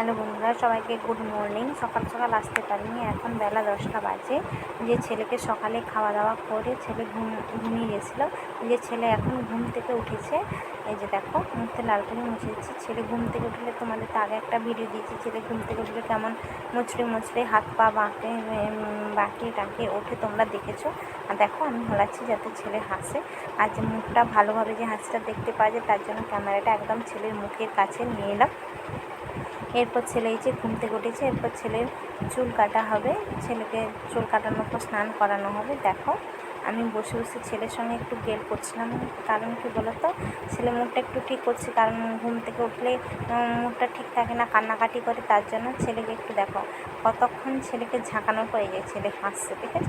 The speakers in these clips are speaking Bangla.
হ্যালো বন্ধুরা, সবাইকে গুড মর্নিং সকাল সকাল আসতে পারিনি, এখন বেলা দশটা বাজে। যে ছেলেকে সকালে খাওয়া দাওয়া করে ছেলে ঘুম ঘুমিয়ে গেছিল, যে ছেলে এখন ঘুম থেকে উঠেছে। এই যে দেখো মুখতে লাল করে মুছেছি ছেলে ঘুম থেকে উঠলে তোমাদের তো আগে একটা ভিডিও দিয়েছি, ছেলে ঘুম থেকে উঠলে কেমন মুচড়ে মুচড়ে হাত পা বাঁকে বাঁকে টাঁকে ওঠে তোমরা দেখেছ। আর দেখো, আমি হলাচ্ছি যাতে ছেলে হাসে। আর যে মুখটা ভালোভাবে যে হাসিটা দেখতে পাওয়া যায়, তার জন্য ক্যামেরাটা একদম ছেলের মুখের কাছে নিয়ে এলাম এরপর ছেলে এই যে ঘুম থেকে উঠেছে, এরপর ছেলের চুল কাটা হবে। ছেলেকে চুল কাটানোর পর স্নান করানো হবে। দেখো, আমি বসে বসে ছেলের সঙ্গে একটু গেল করছিলাম। কারণ কি বলতো? ছেলে মুখটা একটু ঠিক করছি, কারণ ঘুম থেকে উঠলে মুখটা ঠিক থাকে না, কান্নাকাটি করে, তার জন্য ছেলেকে একটু দেখো। কতক্ষণ ছেলেকে ঝাঁকানোর পরে যে ছেলে হাসছে দেখেছ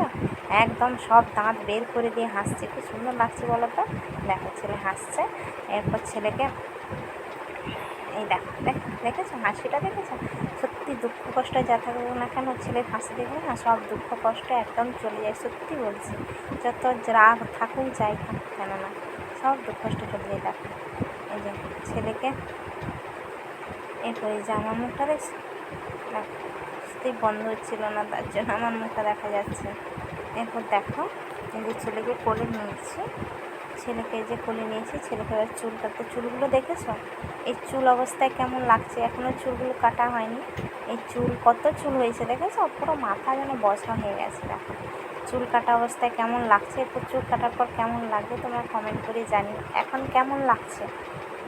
একদম সব দাঁত বের করে দিয়ে হাসছে। কি সুন্দর লাগছে বলো তো দেখো, ছেলে হাসছে। এরপর ছেলেকে, এই দেখো, দেখ। দেখেছ? হাসিটা দেখেছ? সত্যি দুঃখ কষ্ট যা থাকুক না কেন, ছেলের হাসি দেখবে না সব দুঃখ কষ্ট একদম চলে যায়। সত্যি বলছি, যত রাগ থাকুক যাই থাকুক কেন না? সব দুঃখ কষ্ট চলে যায়। দেখো, এই যে ছেলেকে এরপর যে আমার মুখটা দেখছি? সত্যি বন্ধ হচ্ছিল না, তার জন্য আমার মুখটা দেখা যাচ্ছে। এরপর দেখো, এই যে ছেলেকে কোলে নিয়েছি। ছেলেকে যে কোলে নিয়েছি ছেলেকে এবার চুল কাটতে, চুলগুলো দেখেছ? এই চুল অবস্থায় কেমন লাগছে? এখনও চুলগুলো কাটা হয়নি। এই চুল কত চুল হয়েছে দেখেছ? পুরো মাথা যেন বসা হয়ে গেছে, দেখো। চুল কাটা অবস্থায় কেমন লাগছে? এরপর চুল কাটার পর কেমন লাগবে তোমরা কমেন্ট করে জানি এখন কেমন লাগছে?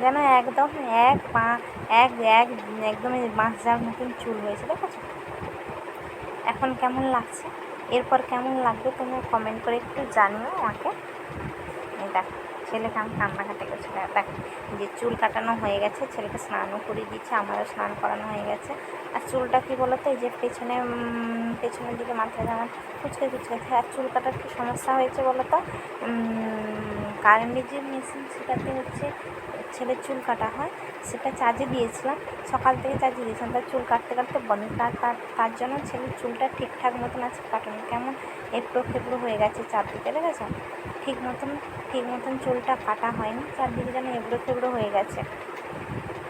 যেন একদম এক পা, এক এক, একদমই বাঁশ যাওয়ার মতন চুল হয়েছে, দেখেছ? এখন কেমন লাগছে? এরপর কেমন লাগবে তোমরা কমেন্ট করে একটু জানিও আমাকে। দেখো ছেলেকে আমি কান্নাকাটি গেছে দেখ, যে চুল কাটানো হয়ে গেছে ছেলেকে স্নানও করে দিচ্ছে আমারও স্নান করানো হয়ে গেছে আর চুলটা কী বলো তো এই যে পেছনে পেছনের দিকে মাথায় যেমন ফুচকে থাকে। আর চুল কাটার কী সমস্যা হয়েছে বলো তো কারেন্টের যে মেশিন, সেটাতে হচ্ছে ছেলের চুল কাটা হয়। সেটা চার্জে দিয়েছিলাম। সকাল থেকে চার্জে দিয়েছিলাম। তার চুল কাটতে কাটতে বন্ধ। তার তার জন্য ছেলের চুলটা ঠিকঠাক মতন আছে কাটানো। কেমন? এবড়ো খেবড়ো হয়ে গেছে চারদিকে, দেখেছ? ঠিক মতন ঠিক মতন চুলটা কাটা হয়নি। চারদিকে যেন এবড়ো খেবড়ো হয়ে গেছে।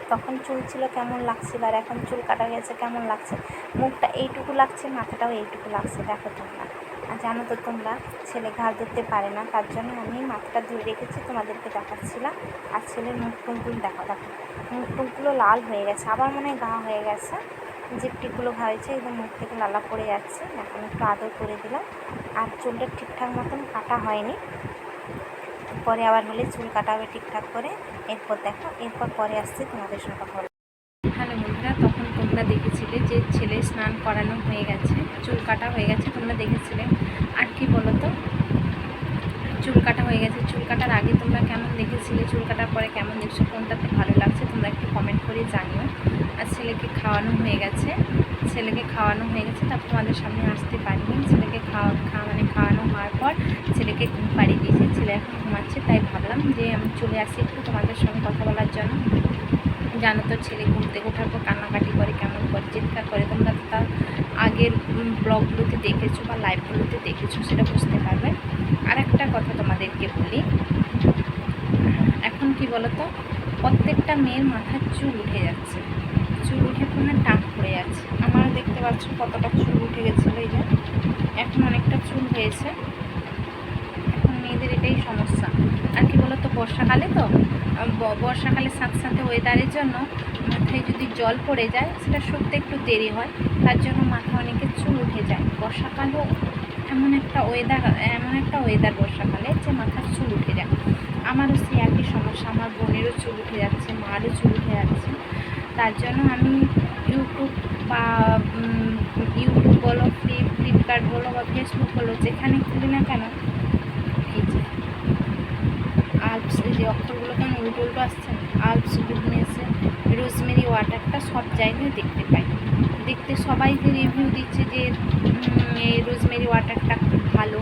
তখন চুল ছিল কেমন লাগছিল আর এখন চুল কাটা গেছে, কেমন লাগছে? মুখটা এইটুকু লাগছে, মাথাটাও এইটুকু লাগছে, দেখো তোমরা। জানো তো তোমরা, ছেলে ঘাড় ধরতে পারে না, তার জন্য আমি মাথাটা ধরে রেখেছি, তোমাদেরকে দেখাচ্ছিলাম। আর ছেলের মুখ টুকগুলো দেখো দেখো মুখ টুকগুলো লাল হয়ে গেছে, আবার মনে হয় ঘা হয়ে গেছে। জিপটিগুলো হয়েছে একদম মুখ থেকে লালা পড়ে যাচ্ছে। এখন একটু আদর করে দিলাম। আর চুলটা ঠিকঠাক মতন কাটা হয়নি। পরে আবার হলে চুল কাটা হবে ঠিকঠাক করে। এরপর দেখো, এরপর পরে আসছে তোমাদের সঙ্গে কথা হ্যালো বন্ধুরা তখন তোমরা দেখেছিলে যে ছেলে স্নান করানো হয়ে গেছে, চুল কাটা হয়ে গেছে, তোমরা দেখেছিলে। আর কি বলো তো চুল কাটা হয়ে গেছে। চুল কাটার আগে তোমরা কেমন দেখেছিলে? চুল কাটার পরে কেমন দেখছ? কোনটাতে ভালো লাগছে? তোমরা একটু কমেন্ট করে জানিও। আর ছেলেকে খাওয়ানো হয়ে গেছে। ছেলেকে খাওয়ানো হয়ে গেছে, তারপর তোমাদের সামনে আসতে পারিনি। ছেলেকে খাওয়া খাওয়া মানে খাওয়ানো হওয়ার পর ছেলেকে ঘুম পাড়িয়ে দিয়েছে। ছেলে এখন ঘুমাচ্ছে, তাই ভাবলাম যে আমি চলে আসি একটু তোমাদের সঙ্গে কথা বলার জন্য। জানো তো, ছেলে ঘুম থেকে ওঠার পর কান্নাকাটি করে, কেমন করে, চিৎকার করে, তোমরা তার আগের ব্লগগুলোতে দেখেছ বা লাইভগুলোতে দেখেছ, সেটা বুঝতে পারবে। আর একটা কথা তোমাদেরকে বলি। এখন কি বলতো, প্রত্যেকটা মেয়ের মাথার চুল উঠে যাচ্ছে। চুল উঠে কোনো টাক পড়ে যাচ্ছে। আমারও দেখতে পাচ্ছ কতটা চুল উঠে গেছিল এই যে। এখন অনেকটা চুল হয়েছে। এখন মেয়েদের এটাই সমস্যা। আর কি বলতো বর্ষাকালে তো আহ, ব- বর্ষাকালের সাথে সাথে ওয়েদারের জন্য মাথায় যদি জল পড়ে যায় সেটা শুকতে একটু দেরি হয়। তার জন্য মাথা অনেকের চুল উঠে যায়। বর্ষাকালেও এমন একটা ওয়েদার এমন একটা ওয়েদার বর্ষাকালে যে মাথার চুল উঠে যায়। আমারও সেই একই সমস্যা। আমার বোনেরও চুল উঠে যাচ্ছে মারও চুল উঠে যাচ্ছে। তার জন্য আমি ইউটিউব বা ইউটিউব বলো ফ্লিপ ফ্লিপকার্ট বলো বা ফেসবুক বলো যেখানে খুলি না কেন আলপস যে অক্ষরগুলো কেন উল্টো উল্টো আসছে আলপস গুডনেসে রোজমেরি ওয়াটারটা সব জায়গায় দেখতে পাই। দেখতে সবাই যে রিভিউ দিচ্ছে যে এই রোজমেরি ওয়াটারটা খুব ভালো,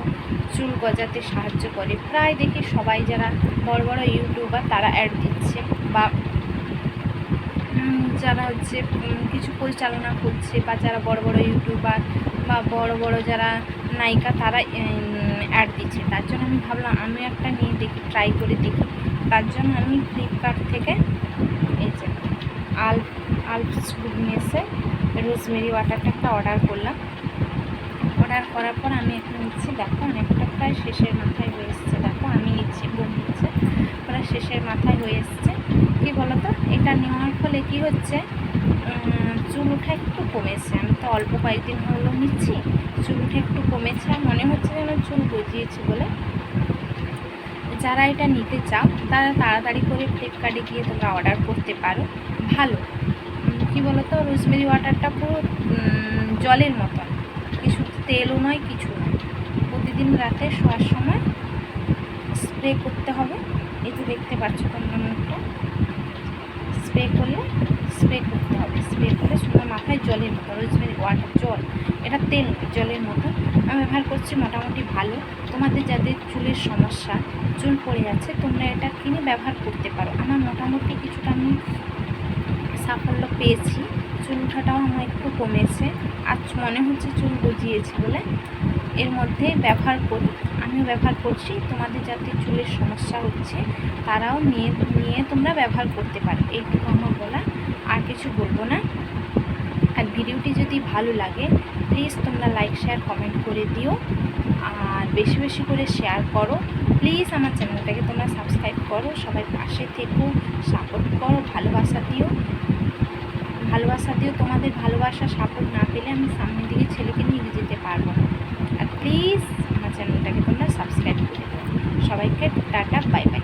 চুল গজাতে সাহায্য করে। প্রায় দেখি সবাই যারা বড় বড় ইউটিউবার, তারা অ্যাড দিচ্ছে বা যারা হচ্ছে কিছু পরিচালনা করছে বা যারা বড় বড় ইউটিউবার বা বড় বড় যারা নায়িকা, তারা অ্যাড দিচ্ছে। তার জন্য আমি ভাবলাম আমি একটা নিয়ে ট্রাই করে দেখি। তার জন্য আমি ফ্লিপকার্ট থেকে এই যে আল আলফিস ফুড মেসে রোজমেরি ওয়াটারটা একটা অর্ডার করলাম। অর্ডার করার পর আমি এখন নিচ্ছি, দেখো অনেকটা প্রায় শেষের মাথায় হয়ে এসছে। দেখো আমি নিচ্ছি বোন নিচ্ছে, প্রায় শেষের মাথায় হয়ে এসছে। কী বলো তো এটা নেওয়ার ফলে কি হচ্ছে? চুল ওঠা একটু কমেছে। আমি তো অল্প কয়েকদিন হলো নিচ্ছি, চুল ওঠা একটু কমেছে। আর মনে হচ্ছে যেন চুল গজিয়েছে বলে। যারা এটা নিতে চাও, তারা তাড়াতাড়ি করে ফ্লিপকার্টে গিয়ে তোমরা অর্ডার করতে পারো। ভালো। কী বলো তো রোজমেরি ওয়াটারটা পুরো জলের মতন। কিছু তেলও নয়, কিছু নয়। প্রতিদিন রাতে শোয়ার সময় স্প্রে করতে হবে। এই যে দেখতে পাচ্ছ তোমরা মুখটা। স্প্রে করলে স্প্রে করতে হবে। স্প্রে করলে সুন্দর মাথায় জলের মতো রোজমেরি ওয়াটার জল। এটা তেল জলের মতো ব্যবহার করছি মোটামুটি ভালো। তোমাদের যাদের চুলের সমস্যা, চুল পড়ে যাচ্ছে, তোমরা এটা কিনে ব্যবহার করতে পারো। আমার মোটামুটি কিছুটা আমি সাফল্য পেয়েছি। চুল ওঠাটাও আমার একটু কমেছে। আর মনে হচ্ছে চুল গজিয়েছে বলে এর মধ্যে ব্যবহার করি। আমিও ব্যবহার করছি। তোমাদের যাতে চুলের সমস্যা হচ্ছে, তারাও নিয়ে নিয়ে তোমরা ব্যবহার করতে পারো। এইটুকু আমার বলা আর কিছু বলব না। আর ভিডিওটি যদি ভালো লাগে প্লিজ তোমরা লাইক শেয়ার কমেন্ট করে দিও। আর বেশি বেশি করে শেয়ার করো। প্লিজ আমার চ্যানেলটাকে তোমরা সাবস্ক্রাইব করো। সবাই পাশে থেকো সাপোর্ট করো, ভালোবাসা দিও। ভালোবাসা দিও, তোমাদের ভালোবাসা সাপোর্ট না পেলে আমি সামনের দিকে ছেলেকে নিয়ে যেতে পারব না। আর প্লিজ আমার চ্যানেলটাকে তোমরা সাবস্ক্রাইব করে দিও। সবাইকে টাটা বাই বাই